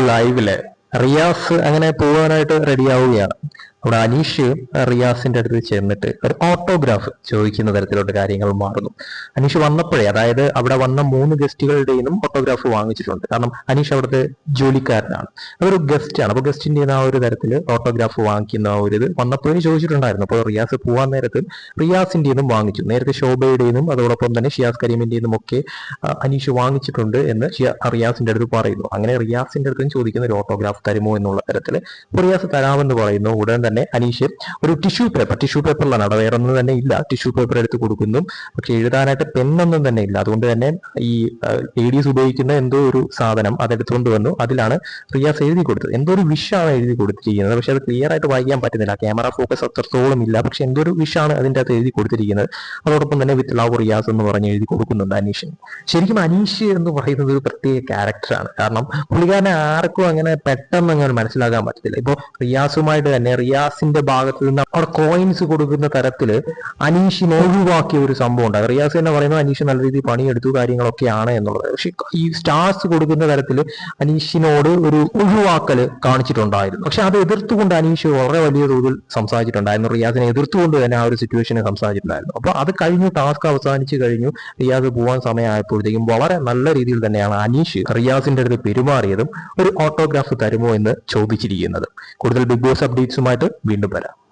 ലൈവിൽ റിയാസ് അങ്ങനെ പോവാനായിട്ട് റെഡി ആവുകയാണ്. അവിടെ അനീഷ് റിയാസിന്റെ അടുത്ത് ചെന്നിട്ട് ഒരു ഓട്ടോഗ്രാഫ് ചോദിക്കുന്ന തരത്തിലുള്ള കാര്യങ്ങൾ മാറുന്നു. അനീഷ് വന്നപ്പോഴേ അതായത് അവിടെ വന്ന മൂന്ന് ഗസ്റ്റുകളുടെയും ഓട്ടോഗ്രാഫ് വാങ്ങിച്ചിട്ടുണ്ട്. കാരണം അനീഷ് അവിടുത്തെ ജോലിക്കാരനാണ്. അതൊരു ഗസ്റ്റാണ് ആണ്. അപ്പൊ ഗസ്റ്റിന്റെ ആ ഒരു തരത്തിൽ ഓട്ടോഗ്രാഫ് വാങ്ങിക്കുന്ന ആ ഒരു ഇത് വന്നപ്പോഴേ ചോദിച്ചിട്ടുണ്ടായിരുന്നു. അപ്പോൾ റിയാസ് പോവാൻ നേരത്ത് റിയാസിന്റെയും വാങ്ങിച്ചു. നേരത്തെ ശോഭയുടെയും അതോടൊപ്പം തന്നെ ഷിയാസ് കരീമിന്റെയും ഒക്കെ അനീഷ് വാങ്ങിച്ചിട്ടുണ്ട് എന്ന് റിയാസിന്റെ അടുത്ത് പറയുന്നു. അങ്ങനെ റിയാസിന്റെ അടുത്തും ചോദിക്കുന്ന ഒരു ഓട്ടോഗ്രാഫ് തരുമോ എന്നുള്ള തരത്തിൽ റിയാസ് തരാമെന്ന് പറയുന്നു. ഉടൻ തന്നെ അനീഷ് ഒരു ടിഷ്യൂ പേപ്പർ ടിഷ്യൂ പേപ്പറിലാണ് അവിടെ വേറെ ഒന്നും തന്നെ ഇല്ല. ടിഷ്യൂ പേപ്പർ എടുത്ത് കൊടുക്കുന്നു. പക്ഷെ എഴുതാനായിട്ട് പെണ്ണൊന്നും തന്നെ ഇല്ല. അതുകൊണ്ട് തന്നെ ഈ ലേഡീസ് ഉപയോഗിക്കുന്ന എന്തോ ഒരു സാധനം അതെടുത്തുകൊണ്ട് വന്നു. അതിലാണ് റിയാസ് എഴുതി കൊടുത്തത്. എന്തോ ഒരു വിഷാണ് എഴുതി കൊടുത്തിരിക്കുന്നത്. പക്ഷെ അത് ക്ലിയർ ആയിട്ട് വായിക്കാൻ പറ്റുന്നില്ല. ക്യാമറ ഫോക്കസ് അത്രത്തോളം ഇല്ല. പക്ഷെ എന്തോ ഒരു വിഷാണ് അതിന്റെ അകത്ത് എഴുതി കൊടുത്തിരിക്കുന്നത്. അതോടൊപ്പം തന്നെ വിത്ത് ലവ് റിയാസ് എന്ന് പറഞ്ഞ് എഴുതി കൊടുക്കുന്നുണ്ട് അനീഷ്. ശരിക്കും അനീഷ് എന്ന് പറയുന്നത് ഒരു പ്രത്യേക ക്യാരക്ടറാണ് കാരണം പുള്ളിക്കാരനെ ആർക്കും അങ്ങനെ പെട്ടെന്ന് അങ്ങനെ മനസ്സിലാക്കാൻ പറ്റത്തില്ല. ഇപ്പൊ റിയാസുമായിട്ട് തന്നെ റിയാസിന്റെ ഭാഗത്ത് നിന്ന് അവിടെ കോയിൻസ് കൊടുക്കുന്ന തരത്തിൽ അനീഷിനെ ഒഴിവാക്കിയ ഒരു സംഭവം ഉണ്ട് റിയാസ് തന്നെ പറയുന്നത് അനീഷ് നല്ല രീതിയിൽ പണിയെടുത്തു കാര്യങ്ങളൊക്കെയാണ് എന്നുള്ളത്. പക്ഷെ ഈ സ്റ്റാർസ് കൊടുക്കുന്ന തരത്തിൽ അനീഷിനോട് ഒരു ഒഴിവാക്കൽ കാണിച്ചിട്ടുണ്ടായിരുന്നു. പക്ഷെ അത് എതിർത്തുകൊണ്ട് അനീഷ് വളരെ വലിയ തോതിൽ സംസാരിച്ചിട്ടുണ്ടായിരുന്നു. റിയാസിനെ എതിർത്തുകൊണ്ട് തന്നെ ആ ഒരു സിറ്റുവേഷനെ സംസാരിച്ചിട്ടുണ്ടായിരുന്നു. അപ്പൊ അത് കഴിഞ്ഞു ടാസ്ക് അവസാനിച്ച് കഴിഞ്ഞു. റിയാസ് പോവാൻ സമയമായപ്പോഴത്തേക്കും വളരെ നല്ല രീതിയിൽ തന്നെയാണ് അനീഷ് റിയാസിന്റെ അടുത്ത് പെരുമാറിയതും ഒരു ഓട്ടോഗ്രാഫ് തരുമോ എന്ന് ചോദിച്ചിരിക്കുന്നത്. കൂടുതൽ ബിഗ് ബോസ് അപ്ഡേറ്റ്സുമായിട്ട് വീണ്ടും വരാം.